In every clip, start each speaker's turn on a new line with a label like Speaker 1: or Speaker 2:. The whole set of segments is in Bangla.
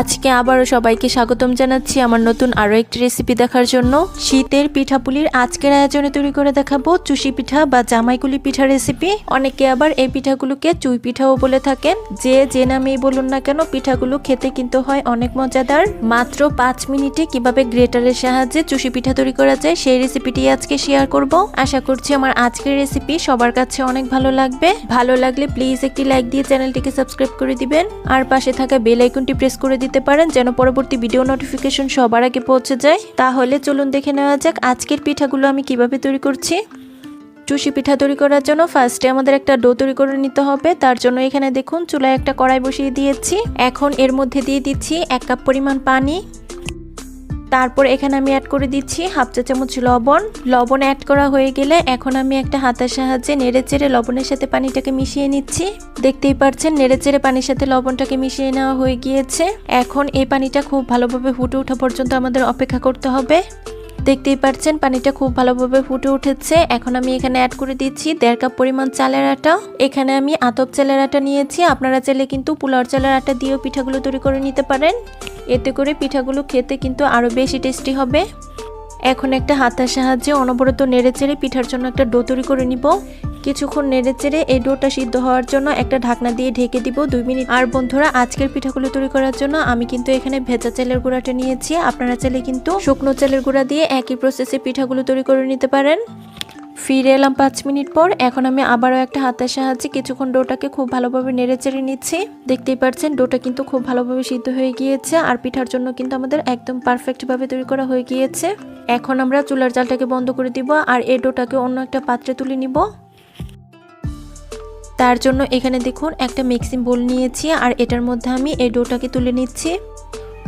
Speaker 1: আজকে আবারও সবাইকে স্বাগতম জানাচ্ছি আমার নতুন আরও একটি রেসিপি দেখার জন্য। শীতের পিঠাপুলির আজকের আয়োজনে তৈরি করে দেখাবো চুষি পিঠা বা জামাইকুলি পিঠা রেসিপি অনেকে আবার এই পিঠাগুলোকে চুই পিঠাও বলে থাকেন। যে যে নামেই বলুন না কেন, পিঠাগুলো খেতে কিন্তু হয় অনেক মজাদার। মাত্র পাঁচ মিনিটে কীভাবে গ্রেটারের সাহায্যে চুষি পিঠা তৈরি করা যায় সেই রেসিপিটি আজকে শেয়ার করব। আশা করছি আমার আজকের রেসিপি সবার কাছে অনেক ভালো লাগবে। ভালো লাগলে প্লিজ একটি লাইক দিয়ে চ্যানেলটিকে সাবস্ক্রাইব করে দিবেন। আর পাশে থাকা বেল আইকনটি প্রেস করে দিতে পারেন যেন পরবর্তী ভিডিও নোটিফিকেশন সবার আগে পৌঁছে যায়। তাহলে চলুন দেখে নেওয়া যাক আজকের পিঠাগুলো আমি কীভাবে তৈরি করছি। চুষি পিঠা তৈরি করার জন্য ফার্স্টে আমাদের একটা ডো তৈরি করে নিতে হবে। তার জন্য এখানে দেখুন চুলায় একটা কড়াই বসিয়ে দিয়েছি। এখন এর মধ্যে দিয়ে দিচ্ছি এক কাপ পরিমাণ পানি। তারপর এখানে আমি অ্যাড করে দিচ্ছি হাফ চা চামচ লবণ। লবণ অ্যাড করা হয়ে গেলে এখন আমি একটা হাতের সাহায্যে নেড়ে চেড়ে লবণের সাথে পানিটাকে মিশিয়ে নিচ্ছি। দেখতেই পাচ্ছেন নেড়ে চেড়ে পানির সাথে লবণটাকে মিশিয়ে নেওয়া হয়ে গিয়েছে। এখন এই পানিটা খুব ভালোভাবে ফুটে ওঠা পর্যন্ত আমাদের অপেক্ষা করতে হবে। দেখতেই পাচ্ছেন পানিটা খুব ভালোভাবে ফুটে উঠেছে। এখন আমি এখানে অ্যাড করে দিচ্ছি দেড় কাপ পরিমাণ চালের আটা। এখানে আমি আতপ চালের আটা নিয়েছি। আপনারা চাইলে কিন্তু পোলাও চালের আটা দিয়েও পিঠাগুলো তৈরি করে নিতে পারেন। এতে করে পিঠাগুলো খেতে কিন্তু আরও বেশি টেস্টি হবে। এখন একটা হাতার সাহায্যে অনবরত নেড়ে চেড়ে পিঠার জন্য একটা ডো তৈরি করে নিব। কিছুক্ষণ নেড়ে চেড়ে এই ডোটা সিদ্ধ হওয়ার জন্য একটা ঢাকনা দিয়ে ঢেকে দিব দুই মিনিট। আর বন্ধুরা, আজকের পিঠাগুলো তৈরি করার জন্য আমি কিন্তু এখানে ভেজা চালের গুঁড়াটা নিয়েছি। আপনারা চাইলে কিন্তু শুকনো চালের গুঁড়া দিয়ে একই প্রসেসে পিঠাগুলো তৈরি করে নিতে পারেন। ফিরে এলাম পাঁচ মিনিট পর। এখন আমি আবারও একটা হাতের সাহায্যে কিছুক্ষণ ডোটাকে খুব ভালোভাবে নেড়ে চেড়ে নিচ্ছি। দেখতেই পাচ্ছেন, ডোটা কিন্তু খুব ভালোভাবে সিদ্ধ হয়ে গিয়েছে আর পিঠার জন্য কিন্তু আমাদের একদম পারফেক্টভাবে তৈরি করা হয়ে গিয়েছে। এখন আমরা চুলার জালটাকে বন্ধ করে দিব আর এই ডোটাকে অন্য একটা পাত্রে তুলে নিব। তার জন্য এখানে দেখুন একটা মিক্সিং বোল নিয়েছি আর এটার মধ্যে আমি এই ডোটাকে তুলে নিচ্ছি।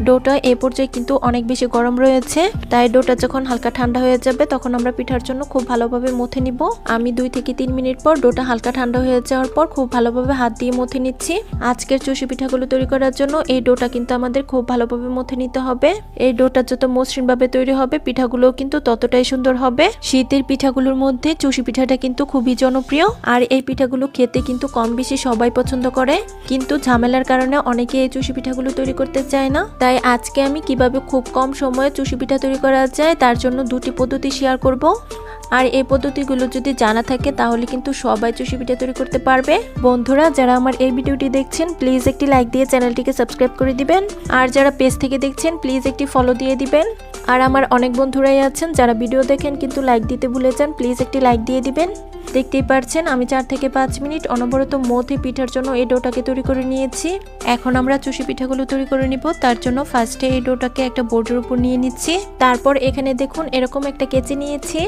Speaker 1: ডোটা এ পর্যায়ে কিন্তু অনেক বেশি গরম রয়েছে। তাই ডোটা যখন হালকা ঠান্ডা হয়ে যাবে, তখন আমরা পিঠার জন্য খুব ভালোভাবে মথে নিব। আমি দুই থেকে তিন মিনিট পর ডোটা হালকা ঠান্ডা হয়ে যাওয়ার পর খুব ভালোভাবে হাত দিয়ে মথে নিচ্ছি। আজকের চষি পিঠাগুলো তৈরি করার জন্য এই ডোটা কিন্তু আমাদের খুব ভালোভাবে মথে নিতে হবে। এই ডোটা যত মসৃণভাবে তৈরি হবে পিঠাগুলো কিন্তু ততটাই সুন্দর হবে। শীতের পিঠাগুলোর মধ্যে চষি পিঠাটা কিন্তু খুবই জনপ্রিয়। আর এই পিঠাগুলো খেতে কিন্তু কম বেশি সবাই পছন্দ করে। কিন্তু ঝামেলার কারণে অনেকে এই চষি পিঠাগুলো তৈরি করতে চায় না। তাই আজকে আমি কীভাবে খুব কম সময়ে চুষি পিঠা তৈরি করা যায় তার জন্য দুটি পদ্ধতি শেয়ার করব। আর এই পদ্ধতিগুলো যদি জানা থাকে তাহলে কিন্তু সবাই চুষি পিঠা তৈরি করতে পারবে। বন্ধুরা, যারা আমার এই ভিডিওটি দেখছেন প্লিজ একটি লাইক দিয়ে চ্যানেলটিকে সাবস্ক্রাইব করে দিবেন। আর যারা পেজ থেকে দেখছেন প্লিজ একটি ফলো দিয়ে দিবেন। আর আমার অনেক বন্ধুরাই আছেন যারা ভিডিও দেখেন কিন্তু লাইক দিতে ভুলে যান প্লিজ একটি লাইক দিয়ে দিবেন। দেখতেই পারছেন, আমি চার থেকে পাঁচ মিনিট অনবরত মথে পিঠার জন্য এই ডোটাকে তৈরি করে নিয়েছি। এখন আমরা চুষি পিঠাগুলো তৈরি করে নিব, তার জন্য ফার্স্টে এই ডোটাকে একটা বোর্ডের উপর নিয়ে নিচ্ছি। তারপর এখানে দেখুন, এরকম একটা কেচি নিয়েছি।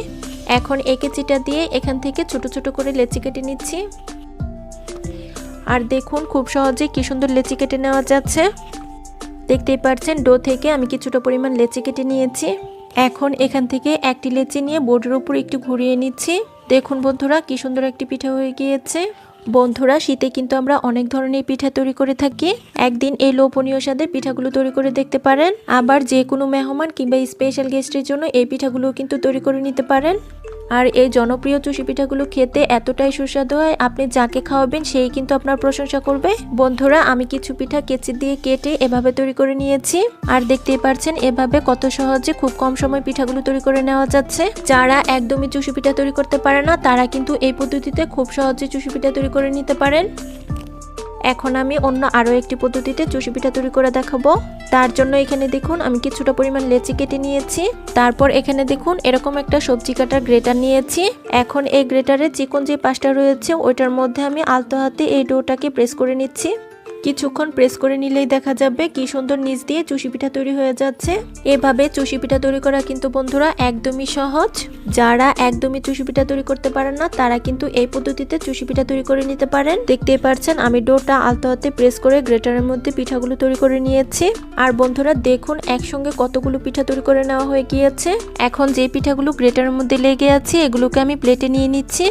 Speaker 1: এখন এই কেচিটা দিয়ে এখান থেকে ছোট ছোট করে লেচি কেটে নিচ্ছি। আর দেখুন, খুব সহজে কি সুন্দর লেচি কেটে নেওয়া যাচ্ছে। দেখতেই পাচ্ছেন ডো থেকে আমি কিছুটা পরিমাণ লেচি কেটে নিয়েছি। এখন এখান থেকে একটি লেচি নিয়ে বোর্ডের উপর একটু ঘুরিয়ে নিচ্ছি। দেখুন বন্ধুরা, কি সুন্দর একটি পিঠা হয়ে গিয়েছে। বন্ধুরা, শীতে কিন্তু আমরা অনেক ধরনের পিঠা তৈরি করে থাকি। একদিন এই লোভনীয় স্বাদের পিঠাগুলো তৈরি করে দেখতে পারেন। আবার যে কোনো মেহমান কিংবা স্পেশাল গেস্টের জন্য এই পিঠাগুলো কিন্তু তৈরি করে নিতে পারেন। আর এই জনপ্রিয় চুষি পিঠাগুলো খেতে এতটাই সুস্বাদু হয়, আপনি যাকে খাওয়াবেন সেই কিন্তু আপনার প্রশংসা করবে। বন্ধুরা, আমি কিছু পিঠা কেচি দিয়ে কেটে এভাবে তৈরি করে নিয়েছি। আর দেখতেই পারছেন, এভাবে কত সহজে খুব কম সময় পিঠাগুলো তৈরি করে নেওয়া যাচ্ছে। যারা একদমই চুষি পিঠা তৈরি করতে পারে না, তারা কিন্তু এই পদ্ধতিতে খুব সহজে চুষি পিঠা তৈরি করে নিতে পারেন। এখন আমি অন্য আরও একটি পদ্ধতিতে চুষি পিঠা তৈরি করে দেখাবো। তার জন্য এখানে দেখুন, আমি কিছুটা পরিমাণ লেচি কেটে নিয়েছি। তারপর এখানে দেখুন, এরকম একটা সবজি কাটার গ্রেটার নিয়েছি। এখন এই গ্রেটারে চিকন যে পাশটা রয়েছে, ওইটার মধ্যে আমি আলতো হাতে এই ডোটাকে প্রেস করে নিচ্ছি। কিছুক্ষণ প্রেস করে নিলেই দেখা যাবে কি সুন্দর নিচ দিয়ে চুষি পিঠা তৈরি হয়ে যাচ্ছে। এভাবে চুষি পিঠা তৈরি করা কিন্তু বন্ধুরা একদমই সহজ। যারা একদমই চুষি পিঠা তৈরি করতে পারেন না, তারা কিন্তু এই পদ্ধতিতে চুষি পিঠা তৈরি করে নিতে পারেন। দেখতেই পারছেন, আমি ডোটা আলতো হাতে প্রেস করে গ্রেটারের মধ্যে পিঠাগুলো তৈরি করে নিয়েছি। আর বন্ধুরা দেখুন, একসঙ্গে কতগুলো পিঠা তৈরি করে নেওয়া হয়ে গিয়েছে। এখন যে পিঠাগুলো গ্রেটারের মধ্যে লেগে আছে, এগুলোকে আমি প্লেটে নিয়ে নিচ্ছি।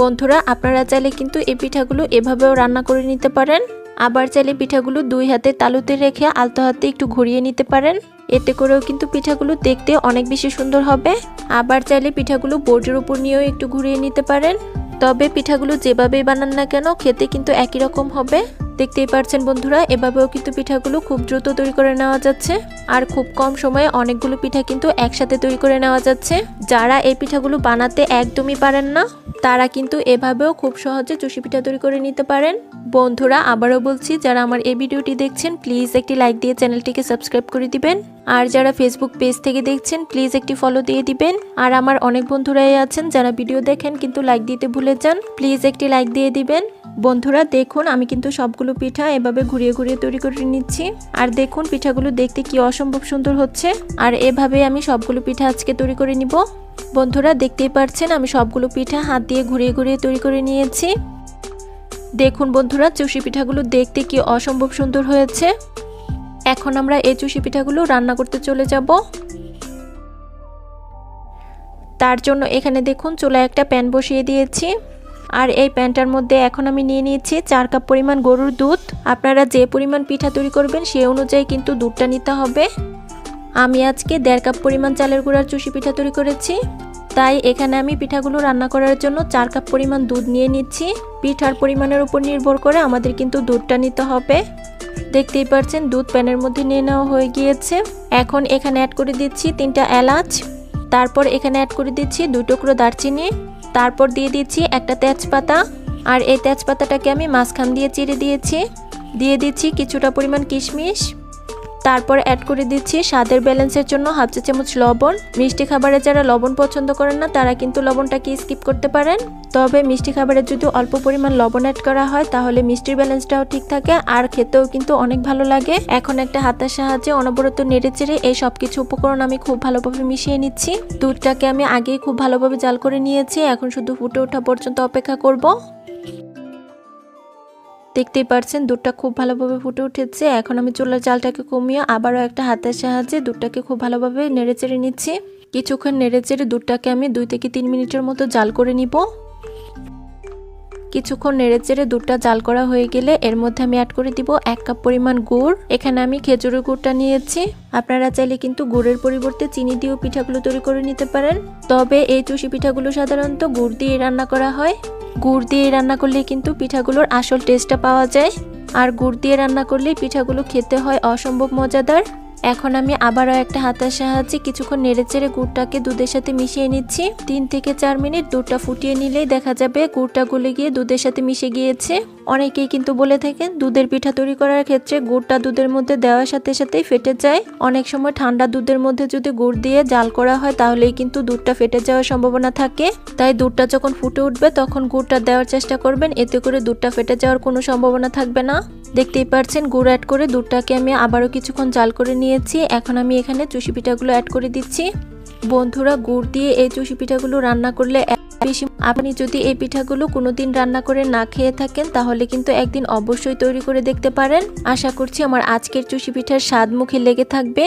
Speaker 1: বন্ধুরা, আপনারা চাইলে কিন্তু এই পিঠাগুলো এভাবেও রান্না করে নিতে পারেন। আবার চাইলে পিঠাগুলো দুই হাতে তালুতে রেখে আলতো হাতে একটু ঘুরিয়ে নিতে পারেন। এতে করেও কিন্তু পিঠাগুলো দেখতে অনেক বেশি সুন্দর হবে। আবার চাইলে পিঠাগুলো বোর্ডের উপর নিয়েও একটু ঘুরিয়ে নিতে পারেন। তবে পিঠাগুলো যেভাবেই বানান না কেন, খেতে কিন্তু একই রকম হবে। দেখতেই পারছেন বন্ধুরা, এভাবেও কিন্তু পিঠাগুলো খুব দ্রুত তৈরি করে নেওয়া যাচ্ছে। আর খুব কম সময়ে অনেকগুলো পিঠা কিন্তু একসাথে তৈরি করে নেওয়া যাচ্ছে। যারা এই পিঠাগুলো বানাতে একদমই পারেন না, তারা কিন্তু এভাবেও খুব সহজে চুষি পিঠা তৈরি করে নিতে পারেন। বন্ধুরা, আবারও বলছি, যারা আমার এই ভিডিওটি দেখছেন, প্লিজ একটি লাইক দিয়ে চ্যানেলটিকে সাবস্ক্রাইব করে দিবেন। আর যারা ফেসবুক পেজ থেকে দেখছেন, প্লিজ একটি ফলো দিয়ে দিবেন। আর আমার অনেক বন্ধুরাই আছেন, যারা ভিডিও দেখেন কিন্তু লাইক দিতে ভুলে যান, প্লিজ একটি লাইক দিয়ে দিবেন। বন্ধুরা, দেখুন, আমি কিন্তু সবগুলো পিঠা এভাবে ঘুরিয়ে ঘুরিয়ে তৈরি করে নিচ্ছি। আর দেখুন পিঠাগুলো দেখতে কি অসম্ভব সুন্দর হচ্ছে। আর এভাবে আমি সবগুলো পিঠা আজকে তৈরি করে নিব। বন্ধুরা দেখতেই পারছেন আমি সবগুলো পিঠা হাত দিয়ে ঘুরিয়ে ঘুরিয়ে তৈরি করে নিয়েছি। দেখুন বন্ধুরা চুষি পিঠাগুলো দেখতে কি অসম্ভব সুন্দর হয়েছে। এখন আমরা এই চুষি পিঠাগুলো রান্না করতে চলে যাব। তার জন্য এখানে দেখুন চুলায় একটা প্যান বসিয়ে দিয়েছি। আর এই প্যানটার মধ্যে এখন আমি নিয়ে নিয়েছি চার কাপ পরিমাণ গরুর দুধ। আপনারা যে পরিমাণ পিঠা তৈরি করবেন সে অনুযায়ী কিন্তু দুধটা নিতে হবে। আমি আজকে দেড় কাপ পরিমাণ চালের গুঁড়ার চুষি পিঠা তৈরি করেছি। তাই এখানে আমি পিঠাগুলো রান্না করার জন্য চার কাপ পরিমাণ দুধ নিয়ে নিচ্ছি। পিঠার পরিমাণের উপর নির্ভর করে আমাদের কিন্তু দুধটা নিতে হবে। দেখতেই পাচ্ছেন দুধ প্যানের মধ্যে নিয়ে নেওয়া হয়ে গিয়েছে। এখন এখানে অ্যাড করে দিচ্ছি তিনটা এলাচ। তারপর এখানে অ্যাড করে দিচ্ছি দুই টুকরো দারচিনি। তারপর দিয়ে দিচ্ছি একটা তেজপাতা। আর এই তেজপাতাটাকে আমি মাঝখান দিয়ে চিড়ে দিয়েছি। দিয়ে দিচ্ছি কিছুটা পরিমাণ কিশমিশ। তারপর অ্যাড করে দিচ্ছি স্বাদের ব্যালেন্সের জন্য হাফ চা চামচ লবণ। মিষ্টি খাবারে যারা লবণ পছন্দ করেন না, তারা কিন্তু লবণটাকে স্কিপ করতে পারেন। তবে মিষ্টি খাবারে যদি অল্প পরিমাণ লবণ অ্যাড করা হয়, তাহলে মিষ্টির ব্যালেন্সটাও ঠিক থাকে আর খেতেও কিন্তু অনেক ভালো লাগে। এখন একটা হাতের সাহায্যে অনবরত নেড়ে চেড়ে এই সব কিছু উপকরণ আমি খুব ভালোভাবে মিশিয়ে নিচ্ছি। দুধটাকে আমি আগেই খুব ভালোভাবে জাল করে নিয়েছি, এখন শুধু ফুটে ওঠা পর্যন্ত অপেক্ষা করব। দেখতেই পারছেন, দুধটা খুব ভালোভাবে ফুটে উঠেছে। এখন আমি চুলার জালটাকে কমিয়ে আবারও একটা হাতের সাহায্যে দুধটাকে খুব ভালোভাবে নেড়ে চেড়ে নিচ্ছি। কিছুক্ষণ নেড়ে চেড়ে দুধটাকে আমি দুই থেকে তিন মিনিটের মতো জাল করে নিব। কিছুক্ষণ নেড়ে চেড়ে দুধটা জাল করা হয়ে গেলে এর মধ্যে আমি অ্যাড করে দিব এক কাপ পরিমাণ গুড়। এখানে আমি খেজুরের গুড়টা নিয়েছি। আপনারা চাইলে কিন্তু গুড়ের পরিবর্তে চিনি দিয়েও পিঠাগুলো তৈরি করে নিতে পারেন। তবে এই চুষি পিঠাগুলো সাধারণত গুড় দিয়ে রান্না করা হয়। গুড় দিয়ে রান্না করলে কিন্তু পিঠাগুলোর আসল টেস্টটা পাওয়া যায়। আর গুড় দিয়ে রান্না করলে পিঠাগুলো খেতে হয় অসম্ভব মজাদার। এখন আমি আবারও একটা হাতের সাহায্যে কিছুক্ষণ নেড়েচেড়ে গুড়টাকে দুধের সাথে মিশিয়ে নিচ্ছি। তিন থেকে চার মিনিট দুধটা ফুটিয়ে নিলেই দেখা যাবে গুড়টা গলে গিয়ে দুধের সাথে মিশে গিয়েছে। অনেকেই কিন্তু বলে থাকেন দুধের পিঠা তৈরি করার ক্ষেত্রে গুড়টা দুধের মধ্যে দেওয়ার সাথে সাথেই ফেটে যায়। অনেক সময় ঠান্ডা দুধের মধ্যে যদি গুড় দিয়ে জাল করা হয় তাহলেই কিন্তু দুধটা ফেটে যাওয়ার সম্ভাবনা থাকে। তাই দুধটা যখন ফুটে উঠবে তখন গুড়টা দেওয়ার চেষ্টা করবেন, এতে করে দুধটা ফেটে যাওয়ার কোনো সম্ভাবনা থাকবে না। দেখতেই পারছেন, গুড় অ্যাড করে দুধটাকে আমি আবারও কিছুক্ষণ জাল করে নিয়েছি। এখন আমি এখানে চুষি পিঠাগুলো অ্যাড করে দিচ্ছি। বন্ধুরা, গুড় দিয়ে এই চুষি পিঠাগুলো রান্না করলে বেশি আপনি যদি এই পিঠাগুলো কোনোদিন রান্না করে না খেয়ে থাকেন, তাহলে কিন্তু একদিন অবশ্যই তৈরি করে দেখতে পারেন। আশা করছি আমার আজকের চুষি পিঠার স্বাদ মুখে লেগে থাকবে।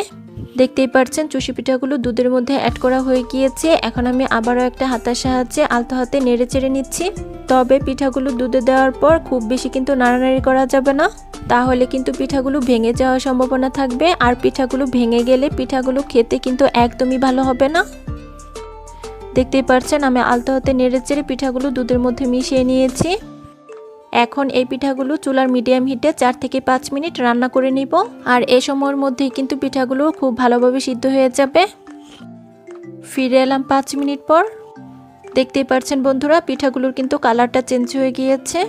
Speaker 1: দেখতেই পাচ্ছেন চুষি পিঠাগুলো দুধের মধ্যে অ্যাড করা হয়ে গিয়েছে। এখন আমি আবারও একটা হাতার সাহায্যে আলতো হাতে নেড়ে চেড়ে নিচ্ছি। তবে পিঠাগুলো দুধে দেওয়ার পর খুব বেশি কিন্তু নাড়ানাড়ি করা যাবে না। তাহলে কিন্তু পিঠাগুলো ভেঙে যাওয়ার সম্ভাবনা থাকবে। আর পিঠাগুলো ভেঙে গেলে পিঠাগুলো খেতে কিন্তু একদমই ভালো হবে না। দেখতেই পাচ্ছেন আমি আলতো হাতে নেড়ে চেড়ে পিঠাগুলো দুধের মধ্যে মিশিয়ে নিয়েছি। এখন এই পিঠাগুলো চুলার মিডিয়াম হিটে চার থেকে পাঁচ মিনিট রান্না করে নিব। আর এ সময়ের মধ্যেই কিন্তু পিঠাগুলো খুব ভালোভাবে সিদ্ধ হয়ে যাবে। ফিরে এলাম পাঁচ মিনিট পর। দেখতেই পাচ্ছেন বন্ধুরা, পিঠাগুলোর কিন্তু কালারটা চেঞ্জ হয়ে গিয়েছে।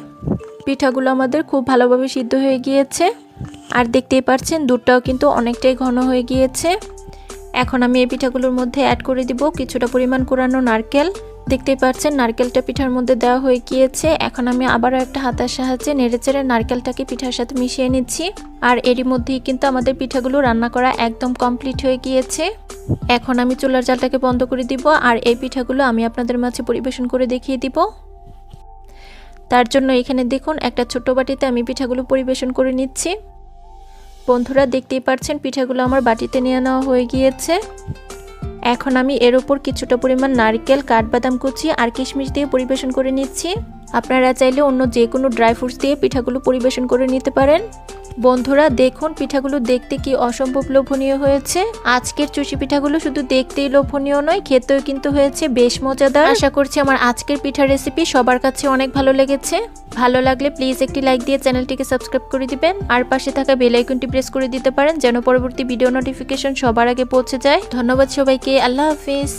Speaker 1: পিঠাগুলো আমাদের খুব ভালোভাবে সিদ্ধ হয়ে গিয়েছে। আর দেখতেই পাচ্ছেন দুধটাও কিন্তু অনেকটাই ঘন হয়ে গিয়েছে। এখন আমি এই পিঠাগুলোর মধ্যে অ্যাড করে দিব কিছুটা পরিমাণ কোরানো নারকেল। দেখতেই পাচ্ছেন, নারকেলটা পিঠার মধ্যে দেওয়া হয়ে গিয়েছে। এখন আমি আবারও একটা হাতার সাহায্যে নেড়েচেড়ে নারকেলটাকে পিঠার সাথে মিশিয়ে নিচ্ছি। আর এরই মধ্যেই কিন্তু আমাদের পিঠাগুলো রান্না করা একদম কমপ্লিট হয়ে গিয়েছে। এখন আমি চুলার জালটাকে বন্ধ করে দিব আর এই পিঠাগুলো আমি আপনাদের মাঝে পরিবেশন করে দেখিয়ে দিব। তার জন্য এখানে দেখুন, একটা ছোট বাটিতে আমি পিঠাগুলো পরিবেশন করে নিচ্ছি। বন্ধুরা, দেখতেই পাচ্ছেন, পিঠাগুলো আমার বাটিতে নিয়ে নেওয়া হয়ে গিয়েছে। এখন আমি এর উপর কিছুটা পরিমাণ নারকেল, কাঠবাদাম কুচি আর কিশমিশ দিয়ে পরিবেশন করে নিচ্ছি। আপনারা চাইলে অন্য যে কোনো ড্রাই ফ্রুটস দিয়ে পিঠাগুলো পরিবেশন করে নিতে পারেন। বন্ধুরা, দেখুন পিঠাগুলো দেখতে কি অসম্ভব লোভনীয় হয়েছে। আজকের চুষি পিঠাগুলো শুধু দেখতেই লোভনীয় নয়, খেতেও কিন্তু হয়েছে বেশ মজাদার। আশা করছি আমার আজকের পিঠার রেসিপি সবার কাছে অনেক ভালো লেগেছে। ভালো লাগলে প্লিজ একটি লাইক দিয়ে চ্যানেলটিকে সাবস্ক্রাইব করে দিবেন। আর পাশে থাকা বেল আইকনটি প্রেস করে দিতে পারেন, যেন পরবর্তী ভিডিও নোটিফিকেশন সবার আগে পৌঁছে যায়। ধন্যবাদ সবাইকে, আল্লাহ হাফিজ।